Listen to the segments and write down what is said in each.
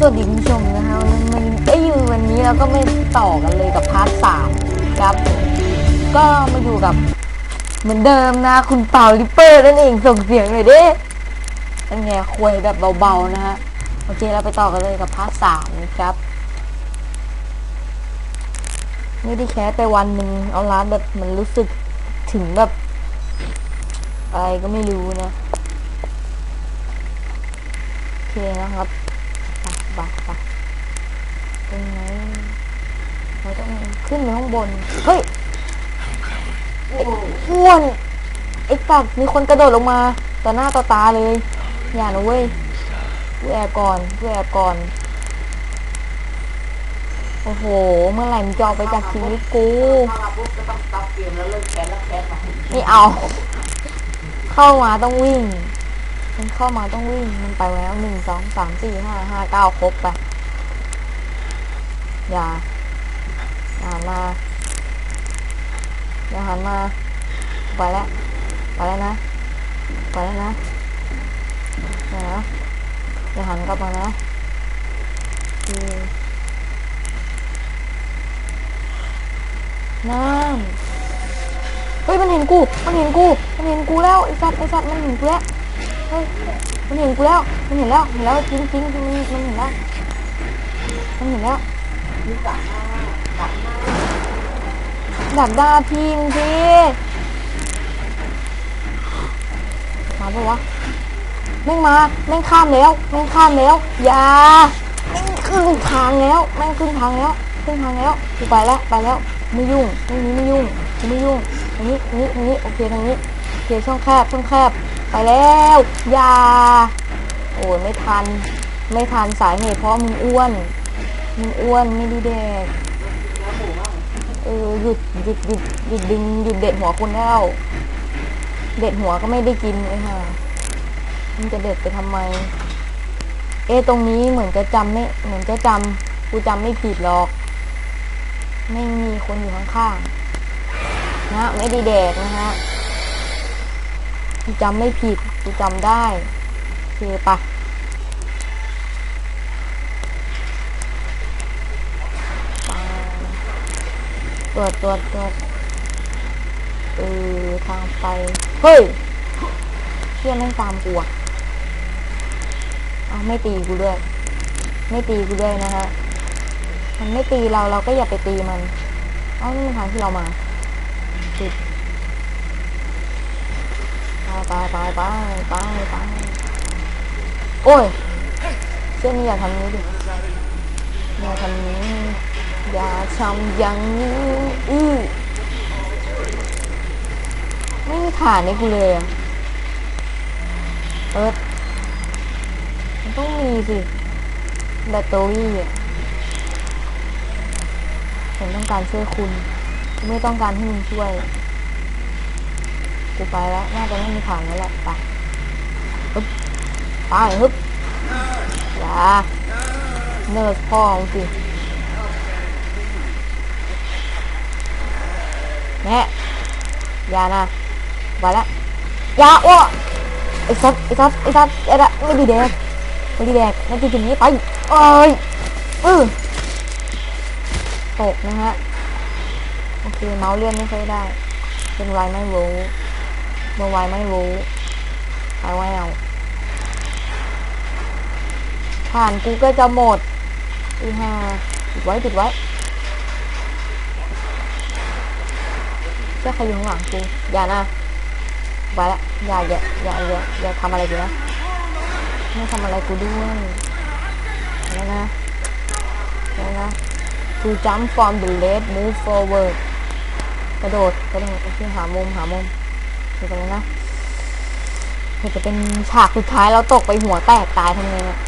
สวัสดีคุณผู้ชมนะคะวันนี้เอ้ยวันนี้เราก็ไม่ต่อกันเลยกับพาร์ทสามครับ ก็มาอยู่กับเหมือนเดิมนะ คุณเป่าลิปเปอร์นั่นเองส่งเสียงหน่อยดิเป็นไงควยแบบเบาๆนะฮะโอเคเราไปต่อกันเลยกับพาร์ทสามนะครับไม่ได้แคสไปวันหนึ่งเอาร้านแบบมันรู้สึกถึงแบบอะไรก็ไม่รู้นะโอเคนะครับ ไปไปไปเป็นไงเราต้องขึ้นไปข้างบน เฮ้ยไอ้อ้วนไอ้ตักมีคนกระโดดลงมาต่อหน้าต่อตาเลย อย่านะเว้ยกูแอบก่อนกูแอบก่อน โอ้โห เมื่อไหร่มึงจะออกไปจากชีวิตกูถ้าเราปุ๊บก็ต้องสต็อปเกมแล้วเลิกแคสแล้วแคสใหม่ไม่เอา เข้ามาต้องวิ่ง มันเข้ามาต้องวิ่ง มันไปแล้วหนึ่งสองสามสี่ห้าห้าเก้าครบไป อย่า อย่าหันมา อย่าหันมา ไปแล้ว ไปแล้วนะ ไปแล้วนะอย่านะอย่าหันกลับมานะน้ำเฮ้ย มันเห็นกู มันเห็นกู มันเห็นกูแล้วไอ้สัตว์ไอ้สัตว์มันเห็นกูแล้ว เฮ้ยมันเห็นกูแล้ว มันเห็นแล้ว เห็นแล้วจริงจริงมันมันเห็นแล้วมันเห็นแล้วมีกัดหน้ากัดหน้าดักดาทีมทีมาปะวะแม่งมาแม่งข้ามแล้วแม่งข้ามแล้วอย่าแม่งขึ้นทางแล้วแม่งขึ้นทางแล้วขึ้นทางแล้วกูไปแล้วไปแล้วไม่ยุ่งตรงนี้ไม่ยุ่งไม่ยุ่งตรงนี้ตรงนี้ตรงนี้โอเคทางนี้โอเคช่องแคบช่องแคบ ไปแล้วยาโอ้ยไม่ทัน ไม่ทันสาเหตุเพราะมึงอ้วน มึงอ้วนไม่ดีแดกเออหยุดหยุดหยุดหยุดดึงหยุดเด็ดหัวคนแล้วเด็ดหัวก็ไม่ได้กินเลยค่ะมันจะเด็ดไปทำไม เอะตรงนี้เหมือนจะจำไม่ เหมือนจะจำกูจำไม่ผิดหรอก ไม่มีคนอยู่ข้างๆนะ ไม่ได้แดกนะฮะ กูจำไม่ผิดกูจำได้โอเคปะตรวจตรวจตรวจเออทางไป เฮ้ยเพื่อนไม่ตามกูอะเอาไม่ตีกูด้วย ไม่ตีกูด้วยนะฮะ มันไม่ตีเราเราก็อย่าไปตีมัน เอ้านี่มันทางที่เรามาติด ไปไปไปไปไปไปโอ้ยเส้นนี้อย่าทำนี้ดิอย่าทำนี้อย่าทำอย่างนี้อื้อไม่มีฐานในกูเลยอะเอิร์ธมันต้องมีสิแบตเตอรี่อะผมต้องการช่วยคุณ ไม่ต้องการให้มึงช่วย กูไปแล้ว น่าจะไม่มีฐานแล้วแหละไปฮึบไปฮึบอย่าเนิร์ดพ่อมึงสิแม่อย่านะไปละอย่าอ้วไอ้สัตว์ไอ้สัตว์ไอ้สัตว์ไอ้ละไม่ดีแดกไม่ดีแดกนั่นคือจุดนี้ไปเอ้ยเออตกนะฮะ โอเค เมาส์เลื่อนไม่ค่อยได้ เป็นไรไม่รู้ เมื่อไวไม่รู้ไปไว้เอาผ่านกูก็จะหมดอีห่าติดไว้ติดไว้เจ้าใครอยู่ข้างหลังกูอย่านะไปละอย่าอย่าอย่าอย่าอย่าทำอะไรกูนะไม่ทำอะไรกูด้วยแล้วนะแล้วนะ to jump from the left move forward กระโดดกระโดดโอเคหามุมหามุม ดี๋ยวกันนะเดี๋ยวจะเป็นฉากสุดท้ายเราตกไปหัวแตกตายทำไงเนี่ย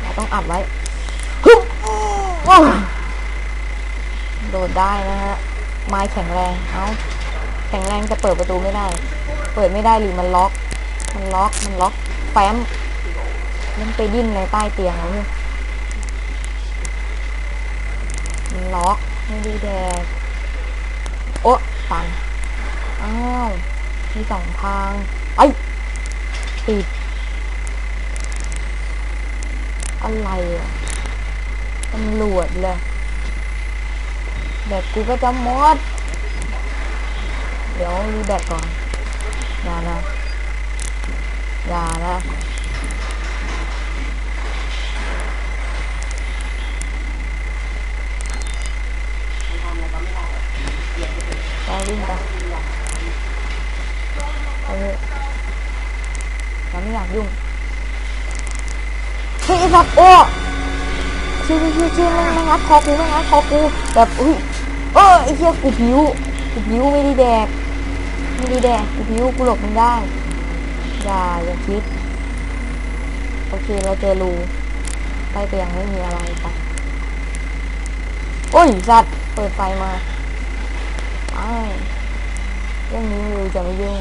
เราต้องอัดไว้ฮึบโดดได้นะฮะ ไม้แข็งแรง เอ้า แข็งแรงจะเปิดประตูไม่ได้ เปิดไม่ได้หรือมันล็อก มันล็อก มันล็อก แฟ้มมันไปดิ้นในใต้เตียงแล้วเนี่ยมันล็อก ไม่ดีแดกโอ๊ะตันอ้าว มีสองทางไอ้ติดอะไรอะตำรวจเลยแบตกูก็จะหมด เดี๋ยวรีแบตก่อนอย่านะอย่านะไปลี่ยนไปเลยไปวิ่งไป เออเราไม่อยากยุ่งเฮ้ยสัตว์โอ้ชื่อชื่อชื่อไม่ไม่งัดคอกูไม่งัดคอกูแบบอุ้ยเออไอ้เหี้ยกูผิวกูผิวไม่ได้แดกไม่ได้แดกกูผิวกูหลบมันได้อย่าอย่าคิดโอเคเราเจอรูใต้เตียงไม่มีอะไรไปโอ้ยสัตว์เปิดไฟมาไอ้เรื่องนี้วิวจะไม่ยุ่ง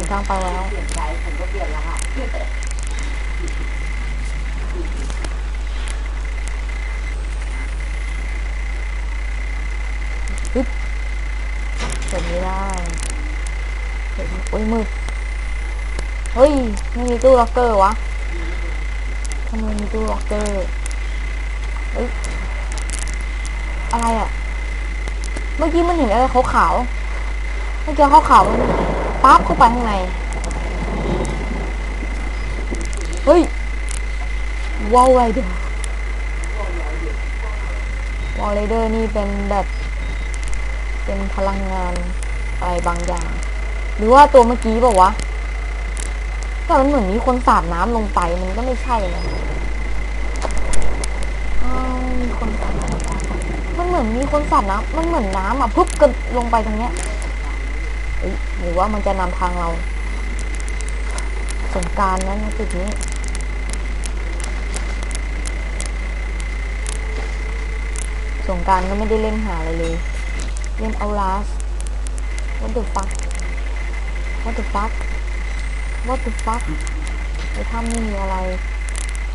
ถึงทางไปแล้วเปลี่ยนใจผมก็เปลี่ยนรหัสเปลี่ยนแต่เปิดไม่ได้เปิดโอ้ยมืดเฮ้ยไม่มีตู้ล็อกเกอร์วะทำไมมีตู้ล็อกเกอร์เฮ้ยอะไรอะ เมื่อกี้มันเห็นอะไรขาวๆเมื่อกี้ขาวๆมัน ปั๊บเข้าไปข้างใน เฮ้ยว้าวไรเดอร์วอลไรเดอร์นี่เป็นแบบ เป็นพลังงานอะไรบางอย่าง หรือว่าตัวเมื่อกี้บอกว่าวะแต่มันเหมือนมีคนสาดน้ำลงไปมันก็ไม่ใช่นะมีคนสาดน้ำมันเหมือนมีคนสาดน้ำมันเหมือนน้ำอะพุ๊บกันลงไปตรงเนี้ย หรือว่ามันจะนำทางเราสงการนั้นจุดนี้สงการก็ไม่ได้เล่นหาอะไรเลย เล่นเอาลาส what the fuck what the fuck what the fuck ในถ้ำไม่มีอะไร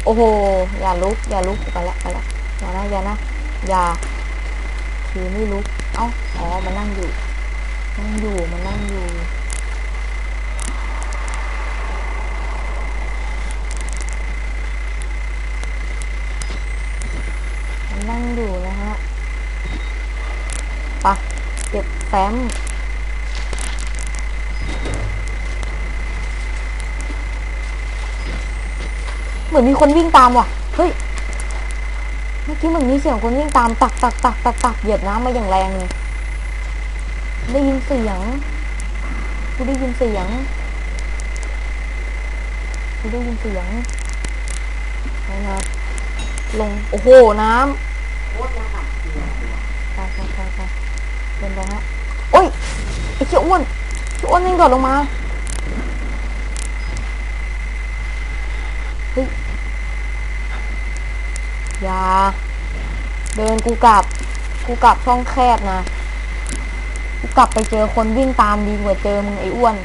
โอ้โห อย่าลุก อย่าลุกไปละไปละอย่านะอย่านะอย่าถือไม่ลุก เอ้า อ๋อมันนั่งอยู่ นั่งอยู่มันนั่งอยู่มันนั่งอยู่นะฮะปะเก็บแฟ้มเหมือนมีคนวิ่งตามว่ะ เฮ้ย เมื่อกี้เหมือนมีเสียงคนวิ่งตามตักตักตักตักตักเหยียบน้ำมาอย่างแรงเลย ได้ยินเสียง กูได้ยินเสียง กูได้ยินเสียงนะครับ ลง โอ้โห น้ำโคตรรหัสเปลี่ยนไปไปไปไปเป็นไปฮะโอ้ย ไอ้เขี้ยวอ้วนเขี้ยวอ้วนนี่งโดดลงมา เฮ้ย อย่า เดินกูกลับ กูกลับช่องแคบนะ กูกลับไปเจอคนวิ่งตามดีกว่าเจอมึงไอ้อ้วน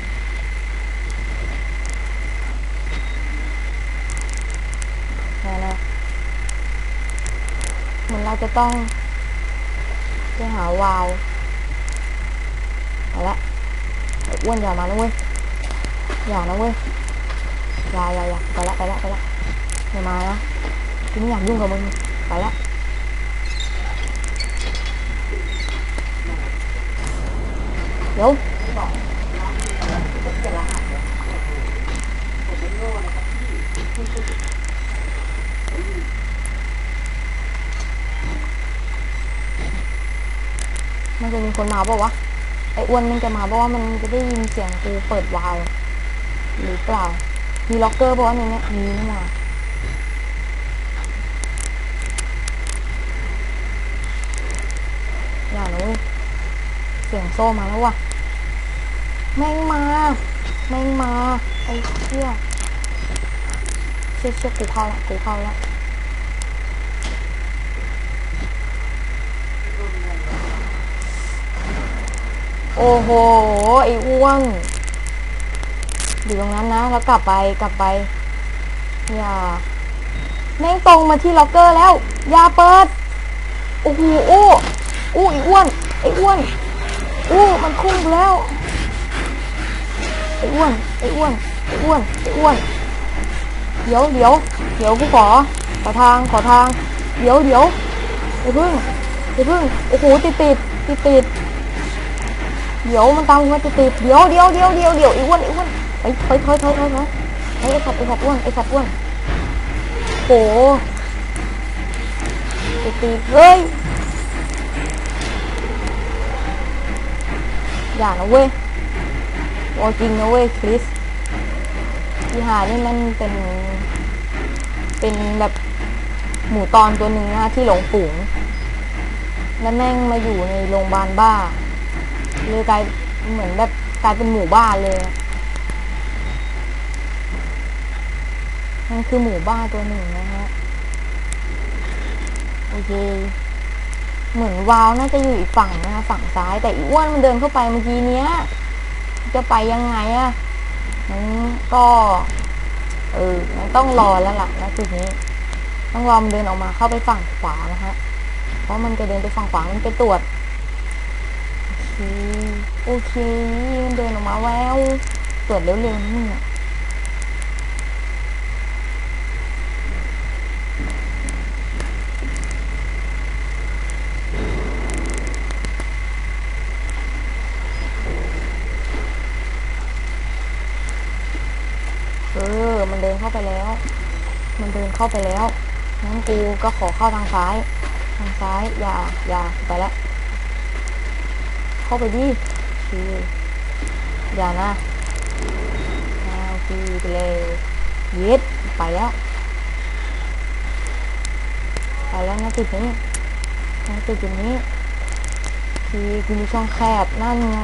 นะนะเหมือนเราจะต้องไปหาวาวเอาละไอ้อ้วนอย่ามานะเว้ย อย่านะเว้ย อย่าอย่าอย่าไปละไปละไปละอย่ามานะกูไม่อยากยุ่งกับมึง ไปละ ดี๋ยวมันจะมีคนมาเปล่าไอ้อ้วนมันจะมาเพราะว่ามันจะได้ยินเสียงกูเปิดวาล์วหรือเปล่า มีล็อกเกอร์เพราะว่าในเนี้ยมีนี่มาอย่านะเว้ยเสียงโซ่มาแล้วว่ะ แม่งมา แม่งมา ไอ้เชี่ยเชี่ยเชี่ยกูเข้าละกูเข้าละโอ้โห ไอ้อ้วน อยู่ตรงนั้นนะ แล้วกลับไป กลับไป อย่า แม่งตรงมาที่ล็อกเกอร์แล้ว อย่าเปิด โอ้โห โอ้อู้ไอ้อ้วน ไอ้อ้วนอู้มันคุ้มแล้ว ไอ้อ้วนไอ้อ้วนไอ้อ้วนไอ้อ้วนเดี๋ยวเดี๋ยวเดี๋ยวกูขอขอทางขอทาง เดี๋ยวเดี๋ยวอย่าเพิ่งอย่าเพิ่งโอ้โหติดติดติดติดเดี๋ยวมันตามกูมาติดติดเดี๋ยวเดี๋ยวเดี๋ยวเดี๋ยวเดี๋ยวไอ้อ้วนไอ้อ้วนไปถอยถอยถอยถอยถอยไอ้ไอ้สัตว์ไอ้สัตว์อ้วนไอ้สัตว์อ้วนโหติดติดเฮ้ยอย่านะเว้ยโอจริงนะเว้ยคริสที่หานี่มันเป็น เป็นแบบหมูตอนตัวหนึ่งนะที่หลงฝูง แล้วแม่งมาอยู่ในโรงพยาบาลบ้า เลยกลายเหมือนแบบกลายเป็นหมู่บ้านเลยอะมันคือหมู่บ้านตัวหนึ่งนะฮะ โอเค เหมือนวาวน่าจะอยู่อีกฝั่งนะคะฝั่งซ้าย แต่อีอ้วนมันเดินเข้าไปเมื่อกี้เนี้ย จะไปยังไงอะมันก็ เออมันต้องรอแล้วล่ะนะจุดนี้ ต้องรอมันเดินออกมาเข้าไปฝั่งขวานะฮะ เพราะมันจะเดินไปฝั่งขวา มันไปตรวจ โอเค โอเค มันเดินออกมาแล้ว ตรวจเร็วๆนี่อะเออ มันเดินเข้าไปแล้ว มัน เข้าไปแล้วงั้นกูก็ขอเข้าทางซ้าย ทางซ้าย อย่า อย่าไปแล้ว เข้าไปดิโออย่านะอ่าโอเคไปเลยเย็ดไปแล้ว ไปแล้วนะจุดนี้นะจุดจุดนี้คือกูมีช่องแคบนั่นไง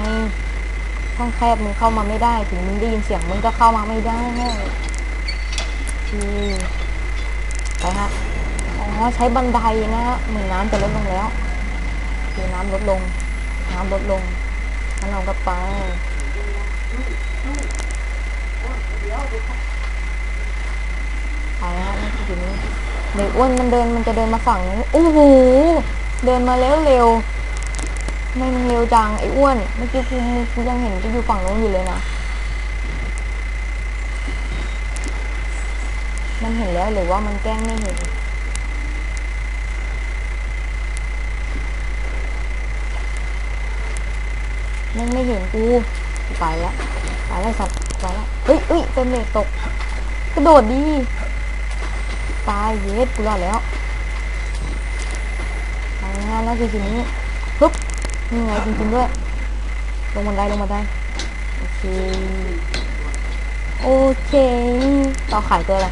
ช่องแคบมึงเข้ามาไม่ได้ ถึงมึงได้ยินเสียงมึงก็เข้ามาไม่ได้คือ ไปฮะ อ๋อ ใช้บันไดนะฮะเหมือนน้ำจะลดลงแล้วคือน้ำลดลง น้ำลดลงงั้นเราก็ไปไปฮะนี่คือจุดนี้เด็กอ้วนมันเดินมันจะเดินมาฝั่งนี้โอ้โห เดินมาแล้วเร็วไม่มันเร็วจังไอ้อ้วน เมื่อกี้กูกูยังเห็นกูอยู่ฝั่งนู้นอยู่เลยนะ มันเห็นแล้วหรือว่ามันแกล้งไม่เห็นม่งไม่เห็นกูไปแล้วไปแล้วสัตว์ไปแล้วเฮ้ยเฮ้ยเป็นเลยตก กระโดดดี ตายเย็ดกูรอดแล้วไปงานแล้วจริงๆนี้ปึ๊บนี่ไงจริงๆด้วย ลงบันไดลงบันไดโอเค โอเคเราขายตัวอะไร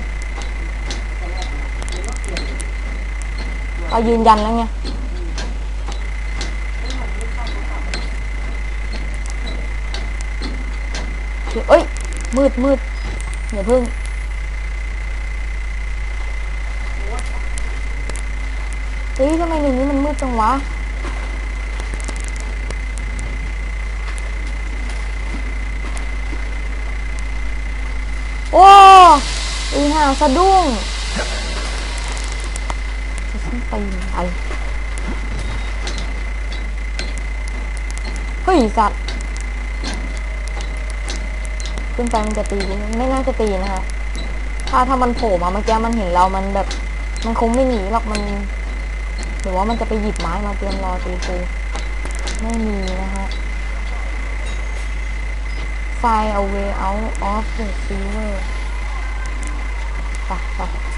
เรายืนยันแล้วไงเอ้ยมืดมืดอย่าพึ่ง เฮ้ยทำไมในนี้มันมืดจังวะโอ้อีห่าสะดุ้งจะขึ้นไปยังไงเฮ้ยสัตว์ขึ้นไปมันจะตีไม่น่าจะตีนะคะถ้าถ้ามันโผล่มาเมื่อกี้มันเห็นเรามันแบบ มันคงไม่หนีหรอกมันหรือว่ามันจะไปหยิบไม้มาเตรียมรอตีกูไม่มีนะคะ Find a way out of the sewer ไปไปเ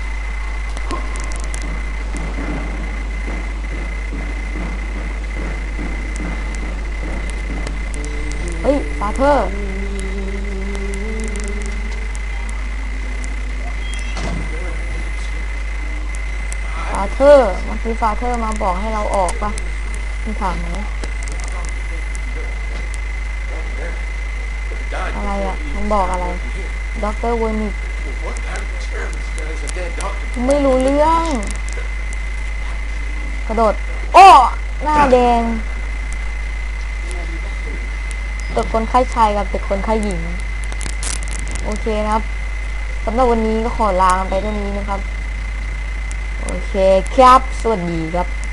าเธอร์ฟาเธอร์เมื่อกี้ฟาเธอร์มาบอกให้เราออกปะคุณถามไหมอะไรอะ มันบอกอะไรด็อกเตอร์วอนิกไม่รู้เรื่อง กระโดด โอ้ หน้าแดง ตึกคนไข้ชายกับตึกคนไข้หญิง โอเคนะครับสำหรับวันนี้ก็ขอลาไปเท่านี้นะครับ โอเคครับ สวัสดีครับ